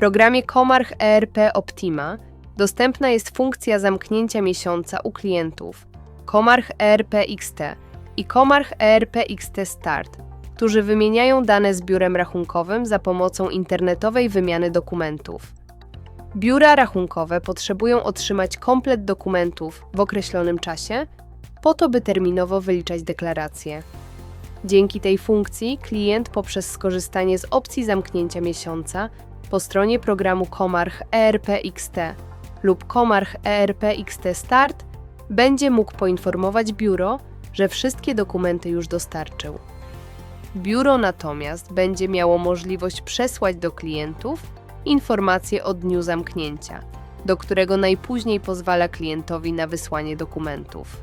programie Comarch ERP Optima dostępna jest funkcja zamknięcia miesiąca u klientów Comarch ERP XT i Comarch ERP XT Start, którzy wymieniają dane z biurem rachunkowym za pomocą internetowej wymiany dokumentów. Biura rachunkowe potrzebują otrzymać komplet dokumentów w określonym czasie, po to, by terminowo wyliczać deklaracje. Dzięki tej funkcji klient poprzez skorzystanie z opcji zamknięcia miesiąca po stronie programu Comarch ERP XT lub Comarch ERP XT Start będzie mógł poinformować biuro, że wszystkie dokumenty już dostarczył. Biuro natomiast będzie miało możliwość przesłać do klientów informacje o dniu zamknięcia, do którego najpóźniej pozwala klientowi na wysłanie dokumentów.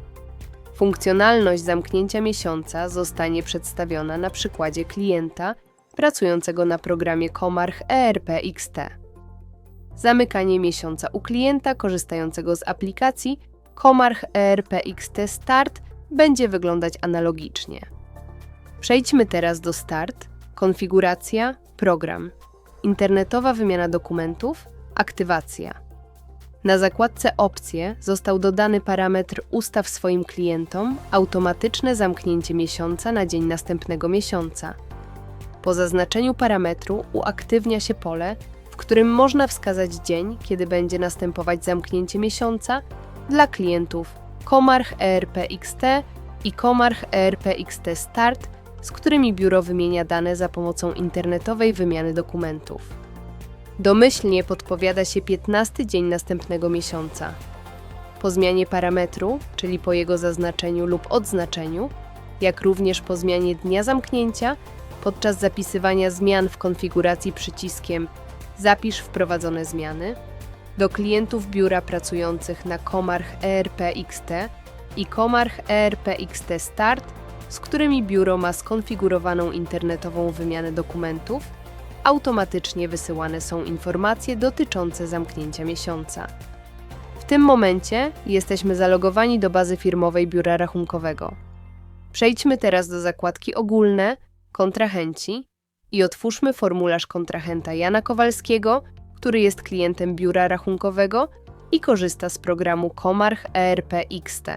Funkcjonalność zamknięcia miesiąca zostanie przedstawiona na przykładzie klienta pracującego na programie Comarch ERP XT. Zamykanie miesiąca u klienta korzystającego z aplikacji Comarch ERP XT Start będzie wyglądać analogicznie. Przejdźmy teraz do Start, konfiguracja, program, internetowa wymiana dokumentów, aktywacja. Na zakładce Opcje został dodany parametr Ustaw swoim klientom automatyczne zamknięcie miesiąca na dzień następnego miesiąca. Po zaznaczeniu parametru uaktywnia się pole, w którym można wskazać dzień, kiedy będzie następować zamknięcie miesiąca dla klientów Comarch ERP XT i Comarch ERP XT Start, z którymi biuro wymienia dane za pomocą internetowej wymiany dokumentów. Domyślnie podpowiada się 15 dzień następnego miesiąca. Po zmianie parametru, czyli po jego zaznaczeniu lub odznaczeniu, jak również po zmianie dnia zamknięcia, podczas zapisywania zmian w konfiguracji przyciskiem Zapisz wprowadzone zmiany, do klientów biura pracujących na Comarch ERP XT i Comarch ERP XT Start, z którymi biuro ma skonfigurowaną internetową wymianę dokumentów, automatycznie wysyłane są informacje dotyczące zamknięcia miesiąca. W tym momencie jesteśmy zalogowani do bazy firmowej biura rachunkowego. Przejdźmy teraz do zakładki ogólne kontrahenci i otwórzmy formularz kontrahenta Jana Kowalskiego, który jest klientem biura rachunkowego i korzysta z programu Comarch ERP XT.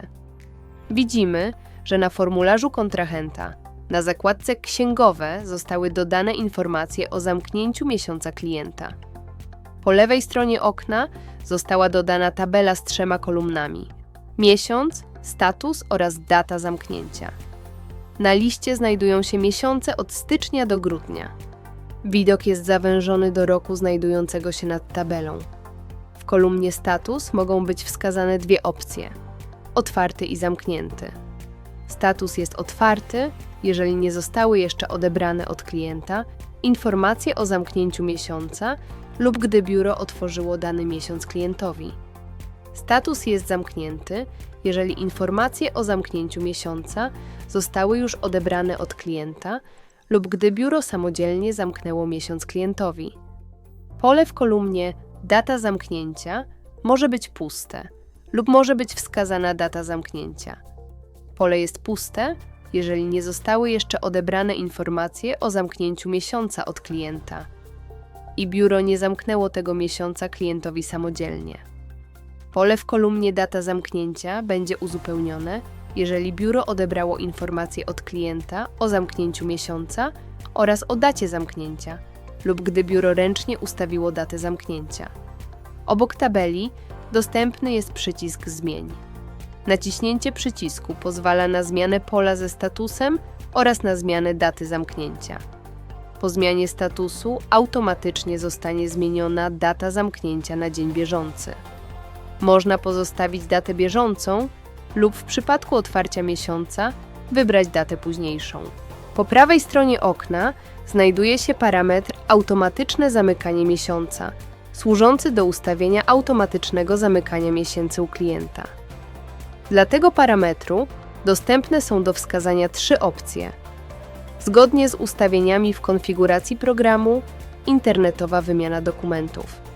Widzimy, że na formularzu kontrahenta na zakładce Księgowe zostały dodane informacje o zamknięciu miesiąca klienta. Po lewej stronie okna została dodana tabela z trzema kolumnami: miesiąc, status oraz data zamknięcia. Na liście znajdują się miesiące od stycznia do grudnia. Widok jest zawężony do roku znajdującego się nad tabelą. W kolumnie status mogą być wskazane dwie opcje: otwarty i zamknięty. Status jest otwarty, jeżeli nie zostały jeszcze odebrane od klienta informacje o zamknięciu miesiąca lub gdy biuro otworzyło dany miesiąc klientowi. Status jest zamknięty, jeżeli informacje o zamknięciu miesiąca zostały już odebrane od klienta lub gdy biuro samodzielnie zamknęło miesiąc klientowi. Pole w kolumnie Data zamknięcia może być puste lub może być wskazana data zamknięcia. Pole jest puste, jeżeli nie zostały jeszcze odebrane informacje o zamknięciu miesiąca od klienta i biuro nie zamknęło tego miesiąca klientowi samodzielnie. Pole w kolumnie Data zamknięcia będzie uzupełnione, jeżeli biuro odebrało informacje od klienta o zamknięciu miesiąca oraz o dacie zamknięcia, lub gdy biuro ręcznie ustawiło datę zamknięcia. Obok tabeli dostępny jest przycisk Zmień. Naciśnięcie przycisku pozwala na zmianę pola ze statusem oraz na zmianę daty zamknięcia. Po zmianie statusu automatycznie zostanie zmieniona data zamknięcia na dzień bieżący. Można pozostawić datę bieżącą lub w przypadku otwarcia miesiąca wybrać datę późniejszą. Po prawej stronie okna znajduje się parametr Automatyczne zamykanie miesiąca, służący do ustawienia automatycznego zamykania miesięcy u klienta. Dla tego parametru dostępne są do wskazania trzy opcje. Zgodnie z ustawieniami w konfiguracji programu, internetowa wymiana dokumentów.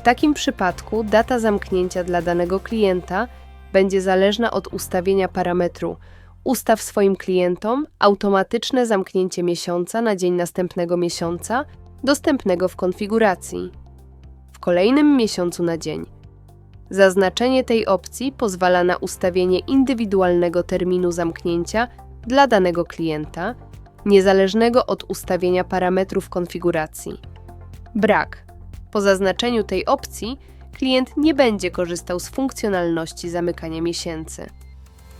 W takim przypadku data zamknięcia dla danego klienta będzie zależna od ustawienia parametru Ustaw swoim klientom automatyczne zamknięcie miesiąca na dzień następnego miesiąca, dostępnego w konfiguracji. kolejnym miesiącu na dzień. Zaznaczenie tej opcji pozwala na ustawienie indywidualnego terminu zamknięcia dla danego klienta, niezależnego od ustawienia parametrów konfiguracji. Brak. Po zaznaczeniu tej opcji klient nie będzie korzystał z funkcjonalności zamykania miesięcy.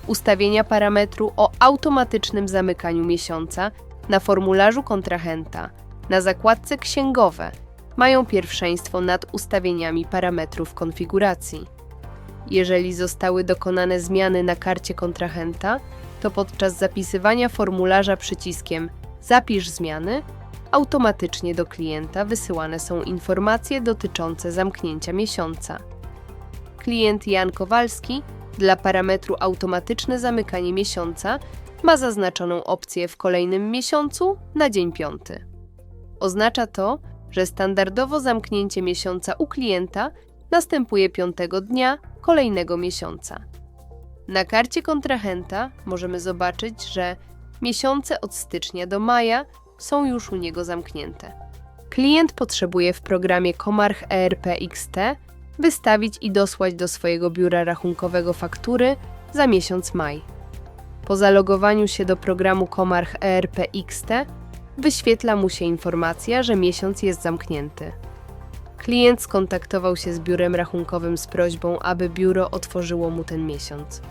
Ustawienia parametru o automatycznym zamykaniu miesiąca na formularzu kontrahenta na zakładce księgowe mają pierwszeństwo nad ustawieniami parametrów konfiguracji. Jeżeli zostały dokonane zmiany na karcie kontrahenta, to podczas zapisywania formularza przyciskiem Zapisz zmiany automatycznie do klienta wysyłane są informacje dotyczące zamknięcia miesiąca. Klient Jan Kowalski dla parametru automatyczne zamykanie miesiąca ma zaznaczoną opcję w kolejnym miesiącu na dzień piąty. Oznacza to, że standardowo zamknięcie miesiąca u klienta następuje piątego dnia kolejnego miesiąca. Na karcie kontrahenta możemy zobaczyć, że miesiące od stycznia do maja są już u niego zamknięte. Klient potrzebuje w programie Komarch ERP XT wystawić i dosłać do swojego biura rachunkowego faktury za miesiąc maj. Po zalogowaniu się do programu Komarch ERP XT wyświetla mu się informacja, że miesiąc jest zamknięty. Klient skontaktował się z biurem rachunkowym z prośbą, aby biuro otworzyło mu ten miesiąc.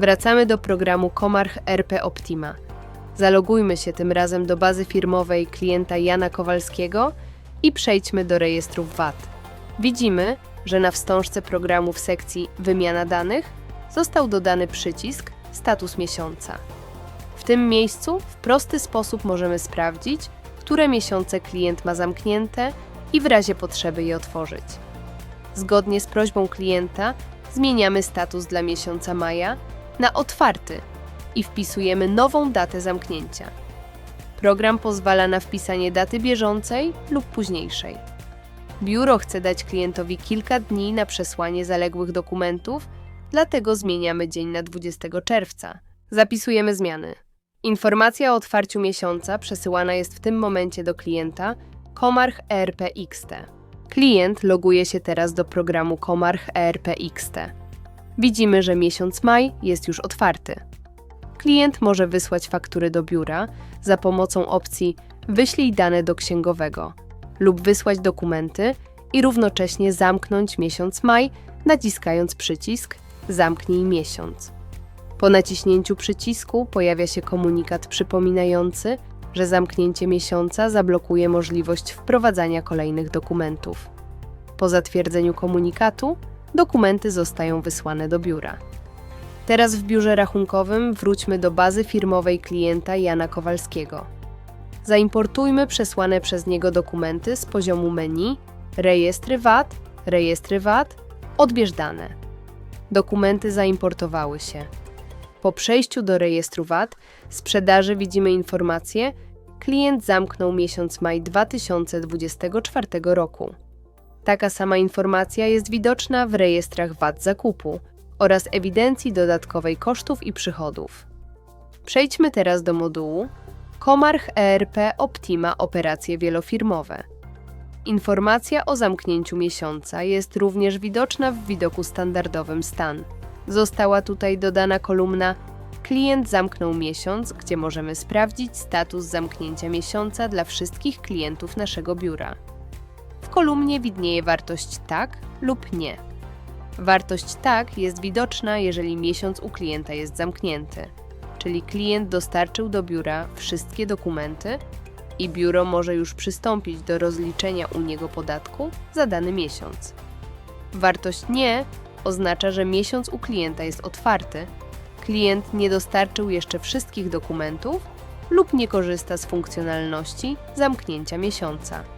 Wracamy do programu Komarch RP Optima. Zalogujmy się tym razem do bazy firmowej klienta Jana Kowalskiego i przejdźmy do rejestrów VAT. Widzimy, że na wstążce programu w sekcji Wymiana danych został dodany przycisk Status miesiąca. W tym miejscu w prosty sposób możemy sprawdzić, które miesiące klient ma zamknięte i w razie potrzeby je otworzyć. Zgodnie z prośbą klienta zmieniamy status dla miesiąca maja na otwarty i wpisujemy nową datę zamknięcia. Program pozwala na wpisanie daty bieżącej lub późniejszej. Biuro chce dać klientowi kilka dni na przesłanie zaległych dokumentów, dlatego zmieniamy dzień na 20 czerwca. Zapisujemy zmiany. Informacja o otwarciu miesiąca przesyłana jest w tym momencie do klienta Komarch ERP XT. Klient loguje się teraz do programu Komarch ERP XT. Widzimy, że miesiąc maj jest już otwarty. Klient może wysłać faktury do biura za pomocą opcji Wyślij dane do księgowego lub wysłać dokumenty i równocześnie zamknąć miesiąc maj, naciskając przycisk Zamknij miesiąc. Po naciśnięciu przycisku pojawia się komunikat przypominający, że zamknięcie miesiąca zablokuje możliwość wprowadzania kolejnych dokumentów. Po zatwierdzeniu komunikatu dokumenty zostają wysłane do biura. Teraz w biurze rachunkowym wróćmy do bazy firmowej klienta Jana Kowalskiego. Zaimportujmy przesłane przez niego dokumenty z poziomu menu Rejestry VAT, Rejestry VAT, Odbierz dane. Dokumenty zaimportowały się. Po przejściu do rejestru VAT sprzedaży widzimy informację klient zamknął miesiąc maj 2024 roku. Taka sama informacja jest widoczna w rejestrach VAT zakupu oraz ewidencji dodatkowej kosztów i przychodów. Przejdźmy teraz do modułu Komarch ERP Optima Operacje Wielofirmowe. Informacja o zamknięciu miesiąca jest również widoczna w widoku standardowym stan. Została tutaj dodana kolumna Klient zamknął miesiąc, gdzie możemy sprawdzić status zamknięcia miesiąca dla wszystkich klientów naszego biura. W kolumnie widnieje wartość tak lub nie. Wartość tak jest widoczna, jeżeli miesiąc u klienta jest zamknięty, czyli klient dostarczył do biura wszystkie dokumenty i biuro może już przystąpić do rozliczenia u niego podatku za dany miesiąc. Wartość nie oznacza, że miesiąc u klienta jest otwarty, klient nie dostarczył jeszcze wszystkich dokumentów lub nie korzysta z funkcjonalności zamknięcia miesiąca.